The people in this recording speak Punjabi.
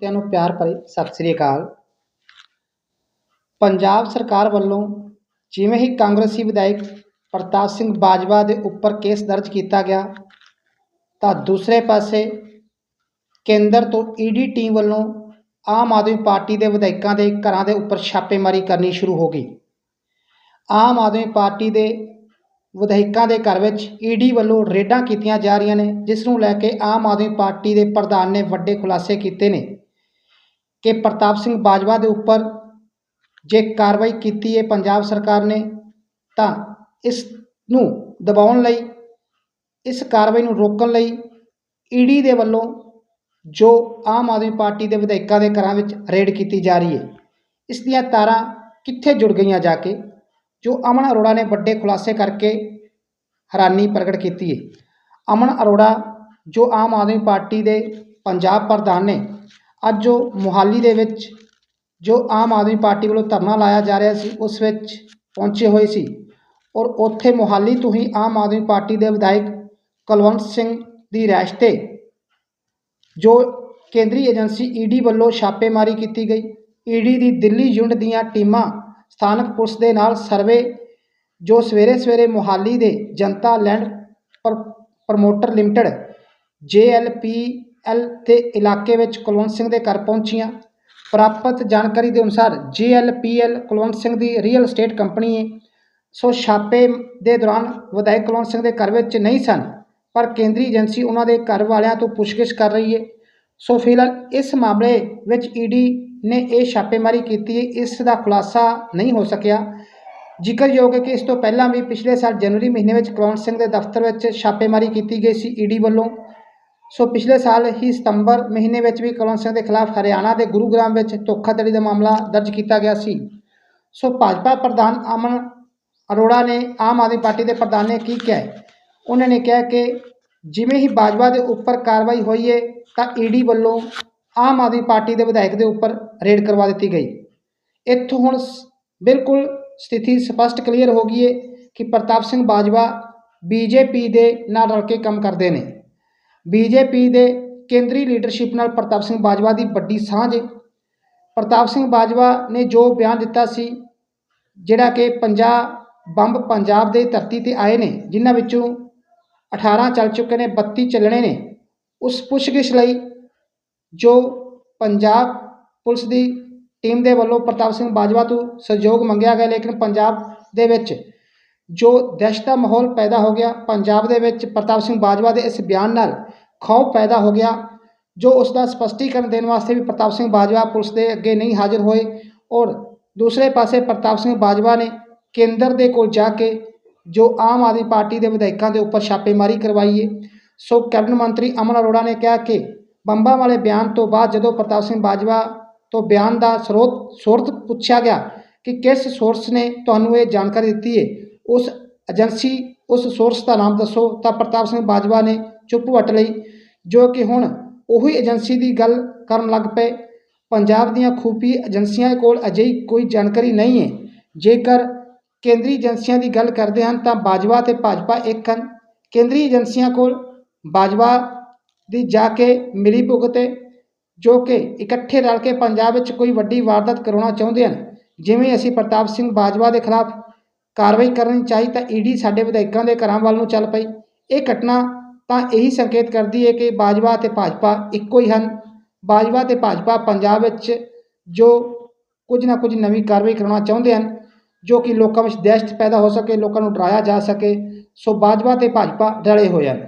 ਸਰੋਤਿਆਂ ਨੂੰ ਪਿਆਰ ਭਰੀ ਸਤਿ ਸ੍ਰੀ ਅਕਾਲ। ਪੰਜਾਬ ਸਰਕਾਰ ਵੱਲੋਂ ਜਿਵੇਂ ਹੀ ਕਾਂਗਰਸੀ ਵਿਧਾਇਕ ਪ੍ਰਤਾਪ ਸਿੰਘ ਬਾਜਵਾ ਦੇ ਉੱਪਰ ਕੇਸ ਦਰਜ ਕੀਤਾ ਗਿਆ, ਤਾਂ ਦੂਸਰੇ ਪਾਸੇ ਕੇਂਦਰ ਤੋਂ ਈਡੀ ਟੀਮ ਵੱਲੋਂ ਆਮ ਆਦਮੀ ਪਾਰਟੀ ਦੇ ਵਿਧਾਇਕਾਂ ਦੇ ਘਰਾਂ ਦੇ ਉੱਪਰ ਛਾਪੇਮਾਰੀ ਕਰਨੀ ਸ਼ੁਰੂ ਹੋ ਗਈ। ਆਮ ਆਦਮੀ ਪਾਰਟੀ ਦੇ ਵਿਧਾਇਕਾਂ ਦੇ ਘਰ ਵਿੱਚ ਈਡੀ ਵੱਲੋਂ ਰੇਡਾਂ ਕੀਤੀਆਂ ਜਾ ਰਹੀਆਂ ਨੇ, ਜਿਸ ਨੂੰ ਲੈ ਕੇ ਆਮ ਆਦਮੀ ਪਾਰਟੀ ਦੇ ਪ੍ਰਧਾਨ ਨੇ ਵੱਡੇ ਖੁਲਾਸੇ ਕੀਤੇ ਨੇ। ਕਿ ਪ੍ਰਤਾਪ ਸਿੰਘ ਬਾਜਵਾ ਦੇ ਉੱਪਰ ਜੇ ਕਾਰਵਾਈ ਕੀਤੀ ਹੈ ਪੰਜਾਬ ਸਰਕਾਰ ਨੇ, ਤਾਂ ਇਸ ਨੂੰ ਦਬਾਉਣ ਲਈ, ਇਸ ਕਾਰਵਾਈ ਨੂੰ ਰੋਕਣ ਲਈ ਈਡੀ ਦੇ ਵੱਲੋਂ ਜੋ ਆਮ ਆਦਮੀ ਪਾਰਟੀ ਦੇ ਵਿਧਾਇਕਾਂ ਦੇ ਘਰਾਂ ਵਿੱਚ ਰੇਡ ਕੀਤੀ ਜਾ ਰਹੀ ਹੈ, ਇਸ ਦੀਆਂ ਤਾਰਾਂ ਕਿੱਥੇ ਜੁੜ ਗਈਆਂ ਜਾ ਕੇ, ਜੋ ਅਮਨ ਅਰੋੜਾ ਨੇ ਵੱਡੇ ਖੁਲਾਸੇ ਕਰਕੇ ਹੈਰਾਨੀ ਪ੍ਰਗਟ ਕੀਤੀ ਹੈ। ਅਮਨ ਅਰੋੜਾ, ਜੋ ਆਮ ਆਦਮੀ ਪਾਰਟੀ ਦੇ ਪੰਜਾਬ ਪ੍ਰਧਾਨ ਨੇ ਅੱਜ ਉਹ ਮੋਹਾਲੀ ਦੇ ਵਿੱਚ ਜੋ ਆਮ ਆਦਮੀ ਪਾਰਟੀ ਵੱਲੋਂ ਧਰਨਾ ਲਾਇਆ ਜਾ ਰਿਹਾ ਸੀ, ਉਸ ਵਿੱਚ ਪਹੁੰਚੇ ਹੋਏ ਸੀ। ਔਰ ਉੱਥੇ ਮੋਹਾਲੀ ਤੋਂ ਹੀ ਆਮ ਆਦਮੀ ਪਾਰਟੀ ਦੇ ਵਿਧਾਇਕ ਕੁਲਵੰਤ ਸਿੰਘ ਦੀ ਰਿਹਾਇਸ਼ 'ਤੇ ਜੋ ਕੇਂਦਰੀ ਏਜੰਸੀ ਈਡੀ ਵੱਲੋਂ ਛਾਪੇਮਾਰੀ ਕੀਤੀ ਗਈ। ਈਡੀ ਦੀ ਦਿੱਲੀ ਯੂਨਿਟ ਦੀਆਂ ਟੀਮਾਂ ਸਥਾਨਕ ਪੁਲਿਸ ਦੇ ਨਾਲ ਸਰਵੇ, ਜੋ ਸਵੇਰੇ ਸਵੇਰੇ ਮੋਹਾਲੀ ਦੇ ਜਨਤਾ ਲੈਂਡ ਪਰ, ਪ੍ਰਮੋਟਰ ਲਿਮਟਿਡ ਜੇਐਲਪੀਐਲ ਦੇ ਇਲਾਕੇ ਵਿੱਚ ਕੁਲਵੰਤ ਸਿੰਘ ਦੇ ਘਰ ਪਹੁੰਚੀਆਂ। ਪ੍ਰਾਪਤ ਜਾਣਕਾਰੀ ਦੇ ਅਨੁਸਾਰ ਜੇਐਲਪੀਐਲ ਕੁਲਵੰਤ ਸਿੰਘ ਦੀ ਰੀਅਲ ਏਸਟੇਟ ਕੰਪਨੀ ਹੈ ਸੋ ਛਾਪੇ ਦੇ ਦੌਰਾਨ ਵਿਧਾਇਕ ਕੁਲਵੰਤ ਸਿੰਘ ਦੇ ਘਰ ਵਿੱਚ ਨਹੀਂ ਸਨ, ਪਰ ਕੇਂਦਰੀ ਏਜੰਸੀ ਉਹਨਾਂ ਦੇ ਘਰ ਵਾਲਿਆਂ ਤੋਂ ਪੁੱਛਗਿੱਛ ਕਰ ਰਹੀ ਹੈ ਸੋ ਫਿਲਹਾਲ ਇਸ ਮਾਮਲੇ ਵਿੱਚ ਈਡੀ ਨੇ ਇਹ ਛਾਪੇਮਾਰੀ ਕੀਤੀ ਹੈ ਇਸ ਦਾ ਖੁਲਾਸਾ ਨਹੀਂ ਹੋ ਸਕਿਆ। ਜ਼ਿਕਰਯੋਗ ਹੈ ਕਿ ਇਸ ਤੋਂ ਪਹਿਲਾਂ ਵੀ ਪਿਛਲੇ ਸਾਲ ਜਨਵਰੀ ਮਹੀਨੇ ਵਿੱਚ ਕੁਲਵੰਤ ਸਿੰਘ ਦੇ ਦਫ਼ਤਰ ਵਿੱਚ ਛਾਪੇਮਾਰੀ ਕੀਤੀ ਗਈ ਸੀ ਈਡੀ ਵੱਲੋਂ। ਸੋ ਪਿਛਲੇ ਸਾਲ ਹੀ ਸਤੰਬਰ ਮਹੀਨੇ ਵਿੱਚ ਵੀ ਕੁਲਵੰਤ ਸਿੰਘ ਦੇ ਖਿਲਾਫ ਹਰਿਆਣਾ ਦੇ ਗੁਰੂਗ੍ਰਾਮ ਵਿੱਚ ਧੋਖਾਧੜੀ ਦਾ ਮਾਮਲਾ ਦਰਜ ਕੀਤਾ ਗਿਆ ਸੀ। ਸੋ ਭਾਜਪਾ ਪ੍ਰਧਾਨ ਅਮਨ ਅਰੋੜਾ ਨੇ ਆਮ ਆਦਮੀ ਪਾਰਟੀ ਦੇ ਪ੍ਰਧਾਨ ਨੇ ਕੀ ਕਿਹਾ ਉਹਨਾਂ ਨੇ ਕਿਹਾ ਕਿ ਜਿਵੇਂ ਹੀ ਬਾਜਵਾ ਦੇ ਉੱਪਰ ਕਾਰਵਾਈ ਹੋਈ ਹੈ ਤਾਂ ਈਡੀ ਵੱਲੋਂ ਆਮ ਆਦਮੀ ਪਾਰਟੀ ਦੇ ਵਿਧਾਇਕ ਦੇ ਉੱਪਰ ਰੇਡ ਕਰਵਾ ਦਿੱਤੀ ਗਈ। ਇੱਥੋਂ ਹੁਣ ਸ- ਬਿਲਕੁਲ ਸਥਿਤੀ ਸਪਸ਼ਟ ਕਲੀਅਰ ਹੋ ਗਈ ਹੈ ਕਿ ਪ੍ਰਤਾਪ ਸਿੰਘ ਬਾਜਵਾ ਬੀਜੇਪੀ ਦੇ ਨਾਲ ਰਲ ਕੇ ਕੰਮ ਕਰਦੇ ਨੇ। ਬੀਜੇਪੀ ਦੇ ਕੇਂਦਰੀ ਲੀਡਰਸ਼ਿਪ ਨਾਲ ਪ੍ਰਤਾਪ ਸਿੰਘ ਬਾਜਵਾ ਦੀ ਵੱਡੀ ਸਾਂਝ ਪ੍ਰਤਾਪ ਸਿੰਘ ਬਾਜਵਾ ਨੇ ਜੋ ਬਿਆਨ ਦਿੱਤਾ ਸੀ, ਜਿਹੜਾ ਕਿ 50 ਬੰਬ ਪੰਜਾਬ ਦੇ ਧਰਤੀ ਤੇ ਆਏ ਨੇ, ਜਿਨ੍ਹਾਂ ਵਿੱਚੋਂ 18 ਚੱਲ ਚੁੱਕੇ ਨੇ 32 ਚੱਲਣੇ ਨੇ, ਉਸ ਪੁੱਛਗਿੱਛ ਲਈ ਜੋ ਪੰਜਾਬ ਪੁਲਿਸ ਦੀ ਟੀਮ ਦੇ ਵੱਲੋਂ ਪ੍ਰਤਾਪ ਸਿੰਘ ਬਾਜਵਾ ਤੋਂ ਸਹਿਯੋਗ ਮੰਗਿਆ ਗਿਆ, ਲੇਕਿਨ ਪੰਜਾਬ ਦੇ ਵਿੱਚ ਜੋ ਦਹਿਸ਼ਤ ਦਾ ਮਾਹੌਲ ਪੈਦਾ ਹੋ ਗਿਆ, ਪੰਜਾਬ ਦੇ ਵਿੱਚ ਪ੍ਰਤਾਪ ਸਿੰਘ ਬਾਜਵਾ ਦੇ ਇਸ ਬਿਆਨ ਨਾਲ ਖੌਫ ਪੈਦਾ ਹੋ ਗਿਆ, ਜੋ ਉਸ ਦਾ ਸਪਸ਼ਟੀਕਰਨ ਦੇਣ ਵਾਸਤੇ ਵੀ ਪ੍ਰਤਾਪ ਸਿੰਘ ਬਾਜਵਾ ਪੁਲਿਸ ਦੇ ਅੱਗੇ ਨਹੀਂ ਹਾਜ਼ਰ ਹੋਏ ਔਰ ਦੂਸਰੇ ਪਾਸੇ ਪ੍ਰਤਾਪ ਸਿੰਘ ਬਾਜਵਾ ਨੇ ਕੇਂਦਰ ਦੇ ਕੋਲ ਜਾ ਕੇ ਜੋ ਆਮ ਆਦਮੀ ਪਾਰਟੀ ਦੇ ਵਿਧਾਇਕਾਂ ਦੇ ਉੱਪਰ ਛਾਪੇਮਾਰੀ ਕਰਵਾਈ ਹੈ ਸੋ ਕੈਬਨਿਟ ਮੰਤਰੀ ਅਮਨ ਅਰੋੜਾ ਨੇ ਕਿਹਾ ਕਿ ਬੰਬਾਂ ਵਾਲੇ ਬਿਆਨ ਤੋਂ ਬਾਅਦ ਜਦੋਂ ਪ੍ਰਤਾਪ ਸਿੰਘ ਬਾਜਵਾ ਤੋਂ ਬਿਆਨ ਦਾ ਸਰੋਤ ਸੋਰਤ ਪੁੱਛਿਆ ਗਿਆ ਕਿ ਕਿਸ ਸੋਰਸ ਨੇ ਤੁਹਾਨੂੰ ਇਹ ਜਾਣਕਾਰੀ ਦਿੱਤੀ ਹੈ ਉਸ ਏਜੰਸੀ ਉਸ ਸੋਰਸ ਦਾ ਨਾਮ ਦੱਸੋ ਤਾਂ ਪ੍ਰਤਾਪ ਸਿੰਘ ਬਾਜਵਾ ਨੇ ਚੁੱਪ ਵੱਟ ਲਈ, ਜੋ ਕਿ ਹੁਣ ਉਹੀ ਏਜੰਸੀ ਦੀ ਗੱਲ ਕਰਨ ਲੱਗ ਪਏ। ਪੰਜਾਬ ਦੀਆਂ ਖੂਫੀ ਏਜੰਸੀਆਂ ਕੋਲ ਅਜਿਹੀ ਕੋਈ ਜਾਣਕਾਰੀ ਨਹੀਂ ਹੈ। ਜੇਕਰ ਕੇਂਦਰੀ ਏਜੰਸੀਆਂ ਦੀ ਗੱਲ ਕਰਦੇ ਹਨ ਤਾਂ ਬਾਜਵਾ ਤੇ ਭਾਜਪਾ ਇੱਕ ਹਨ। ਕੇਂਦਰੀ ਏਜੰਸੀਆਂ ਕੋਲ ਬਾਜਵਾ ਦੀ ਜਾ ਕੇ ਮਿਲੀ ਭੁਗਤ ਜੋ ਕਿ ਇਕੱਠੇ ਰਲ ਕੇ ਪੰਜਾਬ ਵਿੱਚ ਕੋਈ ਵੱਡੀ ਵਾਰਦਾਤ ਕਰਾਉਣਾ ਚਾਹੁੰਦੇ ਹਨ। ਜਿਵੇਂ ਅਸੀਂ ਪ੍ਰਤਾਪ ਸਿੰਘ ਬਾਜਵਾ ਦੇ ਖਿਲਾਫ ਕਾਰਵਾਈ ਕਰਨੀ ਚਾਹੀ ਤਾਂ ਈਡੀ ਸਾਡੇ ਵਿਧਾਇਕਾਂ ਦੇ ਘਰਾਂ ਵੱਲ ਨੂੰ ਚੱਲ ਪਈ। ਇਹ ਘਟਨਾ ਤਾਂ ਇਹੀ ਸੰਕੇਤ ਕਰਦੀ ਹੈ ਕਿ ਬਾਜਵਾ ਤੇ ਭਾਜਪਾ ਇੱਕੋ ਹੀ ਹਨ। ਬਾਜਵਾ ਤੇ ਭਾਜਪਾ ਪੰਜਾਬ ਵਿੱਚ ਜੋ ਕੁਝ ਨਾ ਕੁਝ ਨਵੀਂ ਕਾਰਵਾਈ ਕਰਾਉਣਾ ਚਾਹੁੰਦੇ ਹਨ, ਜੋ ਕਿ ਲੋਕਾਂ ਵਿੱਚ ਦਹਿਸ਼ਤ ਪੈਦਾ ਹੋ ਸਕੇ, ਲੋਕਾਂ ਨੂੰ ਡਰਾਇਆ ਜਾ ਸਕੇ, ਸੋ ਬਾਜਵਾ ਤੇ ਭਾਜਪਾ ਡਲੇ ਹੋਏ ਹਨ।